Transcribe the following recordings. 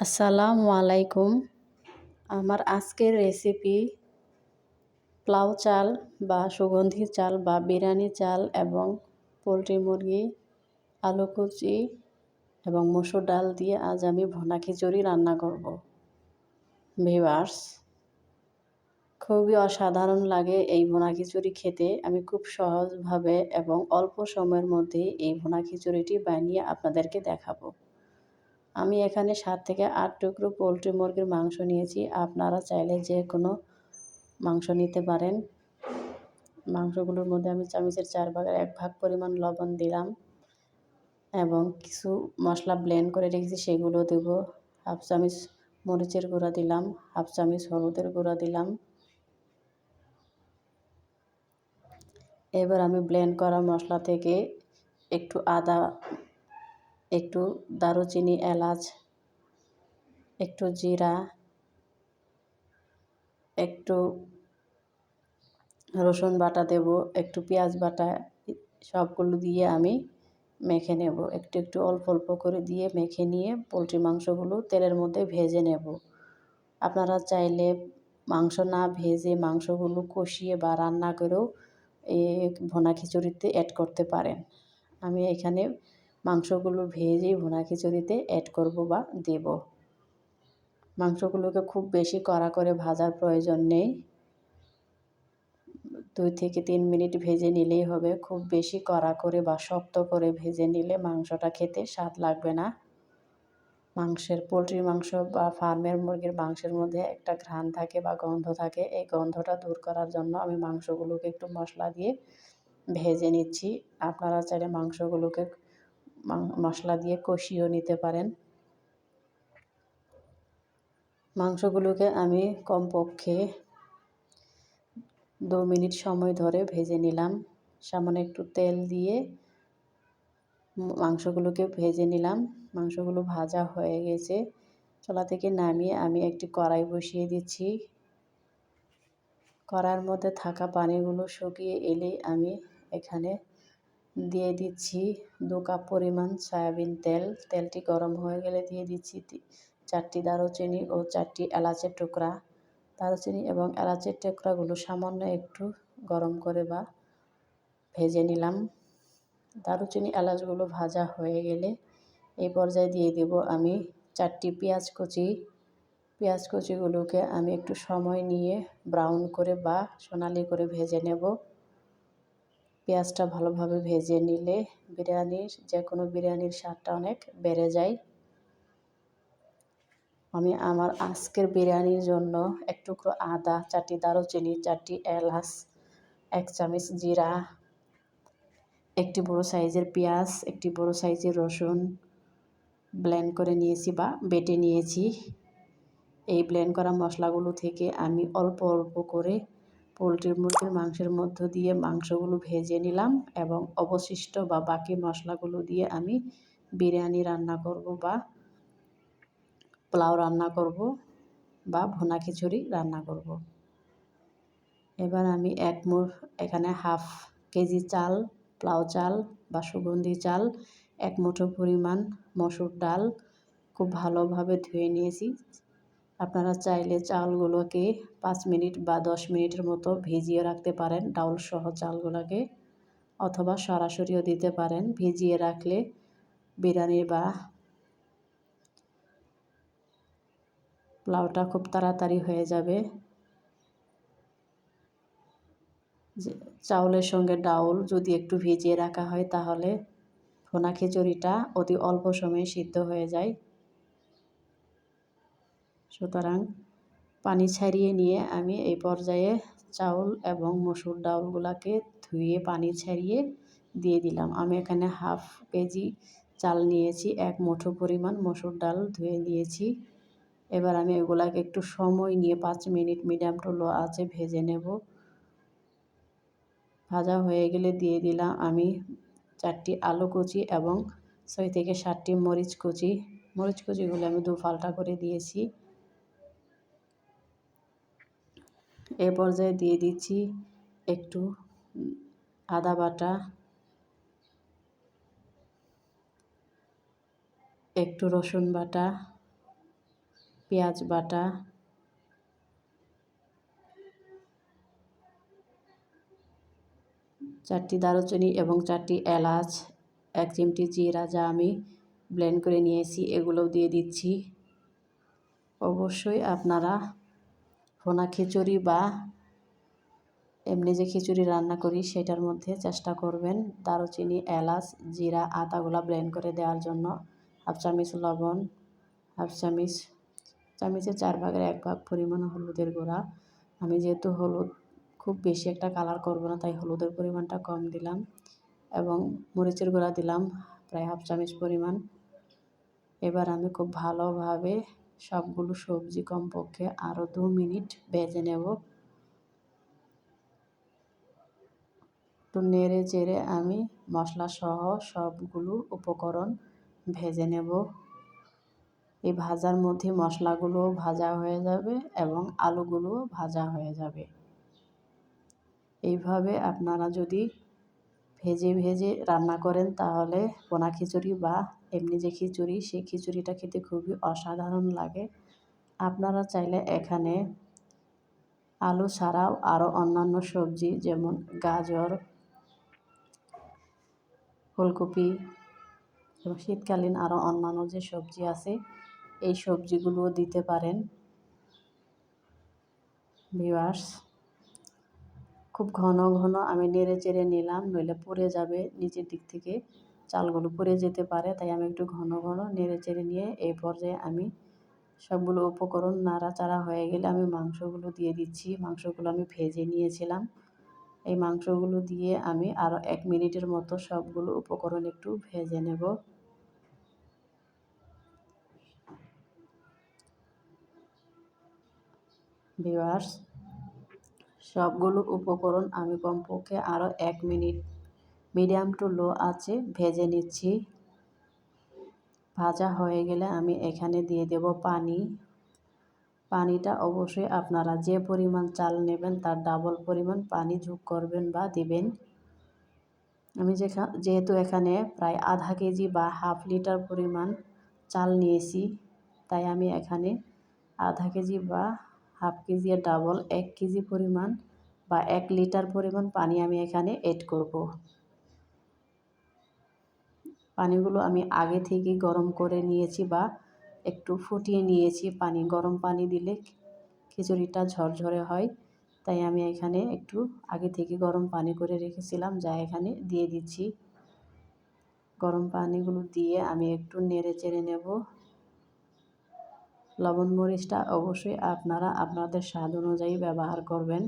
আসসালামু আলাইকুম। আমার আজকের রেসিপি পোলাও চাল বা সুগন্ধি চাল বা বিরিয়ানি চাল এবং পোলট্রি মুরগি, আলু কুচি এবং মসুর ডাল দিয়ে আজ আমি ভোনা খিচুড়ি রান্না করব। ভিভার্স খুবই অসাধারণ লাগে এই ভোনা খিচুড়ি খেতে। আমি খুব সহজভাবে এবং অল্প সময়ের মধ্যে এই ভোনা খিচুড়িটি বানিয়ে আপনাদেরকে দেখাবো। আমি এখানে সাত থেকে আট টুকরো পোলট্রি মুরগির মাংস নিয়েছি। আপনারা চাইলে যে কোনো মাংস নিতে পারেন। মাংসগুলোর মধ্যে আমি চামচের চার ভাগের এক ভাগ পরিমাণ লবণ দিলাম এবং কিছু মশলা ব্লেন্ড করে রেখেছি, সেগুলো দেব। হাফ চামচ মরিচের গুঁড়া দিলাম, হাফ চামচ হলুদের গুঁড়া দিলাম। এবার আমি ব্লেন্ড করা মশলা থেকে একটু আদা একটু দারুচিনি এলাচ, একটু জিরা, একটু রসুন বাটা দেব, একটু পেঁয়াজ বাটা, সবগুলো দিয়ে আমি মেখে নেব। একটু একটু অল্প অল্প করে দিয়ে মেখে নিয়ে পোলট্রি মাংসগুলো তেলের মধ্যে ভেজে নেব। আপনারা চাইলে মাংস না ভেজে মাংসগুলো কষিয়ে বা রান্না করেও এই ভোনা খিচুড়িতে অ্যাড করতে পারেন। আমি এখানে মাংসগুলো ভেজেই ভুনা খিচুড়িতে অ্যাড করব বা দেব। মাংসগুলোকে খুব বেশি কড়া করে ভাজার প্রয়োজন নেই। দুই থেকে তিন মিনিট ভেজে নিলেই হবে। খুব বেশি কড়া করে বা শক্ত করে ভেজে নিলে মাংসটা খেতে স্বাদ লাগবে না। মাংসের পোলট্রির মাংস বা ফার্মের মুরগির মাংসের মধ্যে একটা ঘ্রাণ থাকে বা গন্ধ থাকে। এই গন্ধটা দূর করার জন্য আমি মাংসগুলোকে একটু মশলা দিয়ে ভেজে নিচ্ছি। আপনারা চাইলে মাংসগুলোকে মশলা দিয়ে কষিয়েও নিতে পারেন। মাংসগুলোকে আমি কমপক্ষে দু মিনিট সময় ধরে ভেজে নিলাম। সামান্য একটু তেল দিয়ে মাংসগুলোকে ভেজে নিলাম। মাংসগুলো ভাজা হয়ে গেছে। চলা থেকে নামিয়ে আমি একটি কড়াই বসিয়ে দিচ্ছি। কড়াইয়ের মধ্যে থাকা পানিগুলো শুকিয়ে এলেই আমি এখানে দিয়ে দিচ্ছি দু কাপ পরিমাণ সয়াবিন তেল। তেলটি গরম হয়ে গেলে দিয়ে দিচ্ছি চারটি দারুচিনি ও চারটি এলাচের টুকরা। দারুচিনি এবং এলাচের টুকরাগুলো সামান্য একটু গরম করে বা ভেজে নিলাম। দারুচিনি এলাচগুলো ভাজা হয়ে গেলে এই পর্যায়ে দিয়ে দেব আমি চারটি পেঁয়াজ কুচি। পেঁয়াজ কুচিগুলোকে আমি একটু সময় নিয়ে ব্রাউন করে বা সোনালি করে ভেজে নেব। পেঁয়াজটা ভালোভাবে ভেজে নিলে বিরিয়ানির যে কোনো বিরিয়ানির স্বাদটা অনেক বেড়ে যায়। আমি আমার আজকের বিরিয়ানির জন্য এক টুকরো আদা, চারটি দারুচিনি, চারটি এলাচ, এক চামচ জিরা, একটি বড় সাইজের পেঁয়াজ, একটি বড় সাইজের রসুন ব্লেন্ড করে নিয়েছি বা বেটে নিয়েছি। এই ব্লেন্ড করা মশলাগুলো থেকে আমি অল্প অল্প করে পোলট্রির মুরগির মাংসের মধ্য দিয়ে মাংসগুলো ভেজে নিলাম এবং অবশিষ্ট বা বাকি মশলাগুলো দিয়ে আমি বিরিয়ানি রান্না করব বা পোলাও রান্না করব বা ভুনা খিচুড়ি রান্না করব। এবার আমি এক মুঠ এখানে হাফ কেজি চাল, পোলাও চাল বা সুগন্ধি চাল, এক মুঠো পরিমাণ মসুর ডাল খুব ভালোভাবে ধুয়ে নিয়েছি। আপনারা চাইলে চালগুলোকে পাঁচ মিনিট বা দশ মিনিটের মতো ভিজিয়ে রাখতে পারেন ডাউল সহ চালগুলোকে, অথবা সরাসরিও দিতে পারেন। ভিজিয়ে রাখলে বিরিয়ানি বা পোলাওটা খুব তাড়াতাড়ি হয়ে যাবে। চাউলের সঙ্গে ডাউল যদি একটু ভিজিয়ে রাখা হয় তাহলে ফোনা খিচুড়িটা অতি অল্প সময়ে সিদ্ধ হয়ে যায়। সুতরাং পানি ছাড়িয়ে নিয়ে আমি এই পর্যায়ে চাউল এবং মসুর ডাউলগুলোকে ধুয়ে পানি ছাড়িয়ে দিয়ে দিলাম। আমি এখানে হাফ কেজি চাল নিয়েছি, এক মুঠো পরিমাণ মসুর ডাল ধুয়ে নিয়েছি। এবার আমি এগুলাকে একটু সময় নিয়ে পাঁচ মিনিট মিডিয়াম টু লো আছে ভেজে নেব। ভাজা হয়ে গেলে দিয়ে দিলাম আমি চারটি আলু কুচি এবং ছয় থেকে সাতটি মরিচ কুচি। মরিচ কুচিগুলো আমি দু ফাল্টা করে দিয়েছি। এ পর্যায়ে দিয়ে দিচ্ছি একটু আদা বাটা, একটু রসুন বাটা, পেঁয়াজ বাটা, চারটি দারুচিনি এবং চারটি এলাচ, এক চিমটি জিরা যা আমি ব্লেন্ড করে নিয়েছি, এগুলোও দিয়ে দিচ্ছি। অবশ্যই আপনারা ফোনা খিচুড়ি বা এমনি যে খিচুড়ি রান্না করি, সেটার মধ্যে চেষ্টা করবেন দারুচিনি, এলাচ, জিরা আদাগুলা ব্লেন্ড করে দেওয়ার জন্য। হাফ চামচ লবণ, হাফ চামচ চামচের চার ভাগের এক ভাগ পরিমাণ হলুদের গুঁড়া। আমি যেহেতু হলুদ, খুব বেশি একটা কালার করব না, তাই হলুদের পরিমাণটা কম দিলাম এবং মরিচের গুঁড়া দিলাম, প্রায় হাফ চামিচ পরিমাণ। এবার আমি খুব ভালোভাবে সবগুলো সবজি কমপক্ষে আরও দু মিনিট ভেজে নেব। একটু নেড়ে চেড়ে আমি মশলা সহ সবগুলো উপকরণ ভেজে নেব। এই ভাজার মধ্যে মশলাগুলোও ভাজা হয়ে যাবে এবং আলুগুলোও ভাজা হয়ে যাবে। এইভাবে আপনারা যদি ভেজে ভেজে রান্না করেন, তাহলে পোনা খিচুড়ি বা এমনি যে খিচুড়ি, সেই খিচুড়িটা খেতে খুবই অসাধারণ লাগে। আপনারা চাইলে এখানে আলু ছাড়াও আরও অন্যান্য সবজি যেমন গাজর, ফুলকপি এবং শীতকালীন আরও অন্যান্য যে সবজি আছে, এই সবজিগুলোও দিতে পারেন। ভিওয়ার্স খুব ঘন ঘন আমি নেড়ে চেড়ে নিলাম, নইলে পড়ে যাবে নিচের দিক থেকে। চালগুলো পড়ে যেতে পারে, তাই আমি একটু ঘন ঘন নেড়ে চেড়ে নিয়ে এই পর্যায়ে আমি সবগুলো উপকরণ নাড়াচাড়া হয়ে গেলে আমি মাংসগুলো দিয়ে দিচ্ছি। মাংসগুলো আমি ভেজে নিয়েছিলাম। এই মাংসগুলো দিয়ে আমি আরও এক মিনিটের মতো সবগুলো উপকরণ একটু ভেজে নেব। ভিওয়ার্স সবগুলো উপকরণ আমি কমপক্ষে আরও এক মিনিট মিডিয়াম টু লো আছে ভেজে নিচ্ছি। ভাজা হয়ে গেলে আমি এখানে দিয়ে দেব পানি। পানিটা অবশ্যই আপনারা যে পরিমাণ চাল নেবেন তার ডাবল পরিমাণ পানি যোগ করবেন বা দিবেন। আমি যেহেতু এখানে প্রায় আধা কেজি বা হাফ লিটার পরিমাণ চাল নিয়েছি, তাই আমি এখানে আধা কেজি বা হাফ কেজি ডাবল এক কেজি পরিমাণ বা এক লিটার পরিমাণ পানি আমি এখানে এড করব। পানিগুলো আমি আগে থেকে গরম করে নিয়েছি বা একটু ফুটিয়ে নিয়েছি পানি। গরম পানি দিলে খিচুড়িটা ঝরঝরে হয়, তাই আমি এখানে একটু আগে থেকে গরম পানি করে রেখেছিলাম, যা এখানে দিয়ে দিচ্ছি। গরম পানিগুলো দিয়ে আমি একটু নেড়ে চেড়ে নেব। লবণ মরিচটা অবশ্যই আপনারা আপনাদের স্বাদ অনুযায়ী ব্যবহার করবেন।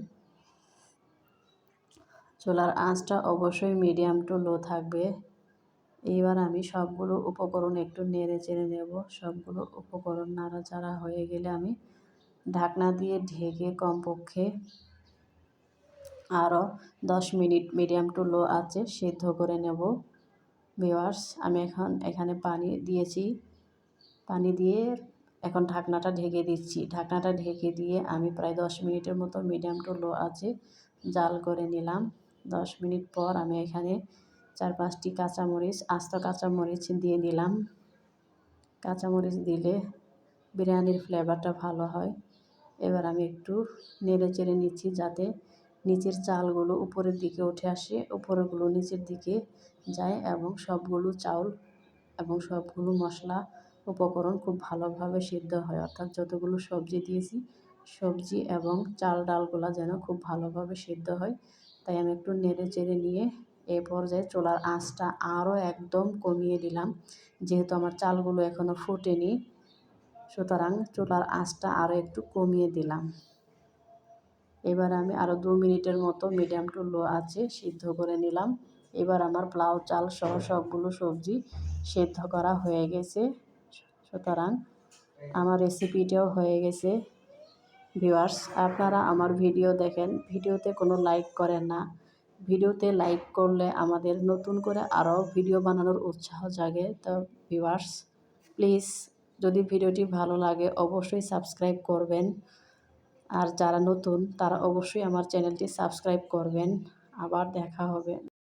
চুলার আঁচটা অবশ্যই মিডিয়াম টু লো থাকবে। এইবার আমি সবগুলো উপকরণ একটু নেড়ে চেড়ে নেব। সবগুলো উপকরণ নাড়াচাড়া হয়ে গেলে আমি ঢাকনা দিয়ে ঢেকে কমপক্ষে আরও দশ মিনিট মিডিয়াম টু লো আছে সিদ্ধ করে নেব। ভিওয়ার্স আমি এখন এখানে পানি দিয়েছি। পানি দিয়ে এখন ঢাকনাটা ঢেকে দিচ্ছি। ঢাকনাটা ঢেকে দিয়ে আমি প্রায় দশ মিনিটের মতো মিডিয়াম টু লো আছে জাল করে নিলাম। দশ মিনিট পর আমি এখানে চার পাঁচটি কাঁচামরিচ, আস্ত কাঁচামরিচ দিয়ে দিলাম। কাঁচামরিচ দিলে বিরিয়ানির ফ্লেভারটা ভালো হয়। এবার আমি একটু নেড়ে চেড়ে নিচ্ছি যাতে নিচের চালগুলো উপরের দিকে উঠে আসে, উপরেগুলো নিচের দিকে যায় এবং সবগুলো চাউল এবং সবগুলো মশলা উপকরণ খুব ভালোভাবে সিদ্ধ হয়। অর্থাৎ যতগুলো সবজি দিয়েছি, সবজি এবং চাল ডালগুলা যেন খুব ভালোভাবে সিদ্ধ হয়। তাই আমি একটু নেড়ে চেড়ে নিয়ে এ পর্যায়ে চোলার আঁচটা আরও একদম কমিয়ে দিলাম। যেহেতু আমার চালগুলো এখনও ফুটেনি, সুতরাং চুলার আঁচটা আরও একটু কমিয়ে দিলাম। এবার আমি আরও দু মিনিটের মতো মিডিয়াম টু লো আছে সিদ্ধ করে নিলাম। এবার আমার প্লাউ চাল সহ সবগুলো সবজি সেদ্ধ করা হয়ে গেছে, সুতরাং আমার রেসিপিটাও হয়ে গেছে। ভিউয়ার্স, আপনারা আমার ভিডিও দেখেন, ভিডিওতে কোনো লাইক করেন না। ভিডিওতে লাইক করলে আমাদের নতুন করে আরও ভিডিও বানানোর উৎসাহ জাগে। তো ভিউয়ার্স, প্লিজ, যদি ভিডিওটি ভালো লাগে অবশ্যই সাবস্ক্রাইব করবেন। আর যারা নতুন, তারা অবশ্যই আমার চ্যানেলটি সাবস্ক্রাইব করবেন। আবার দেখা হবে।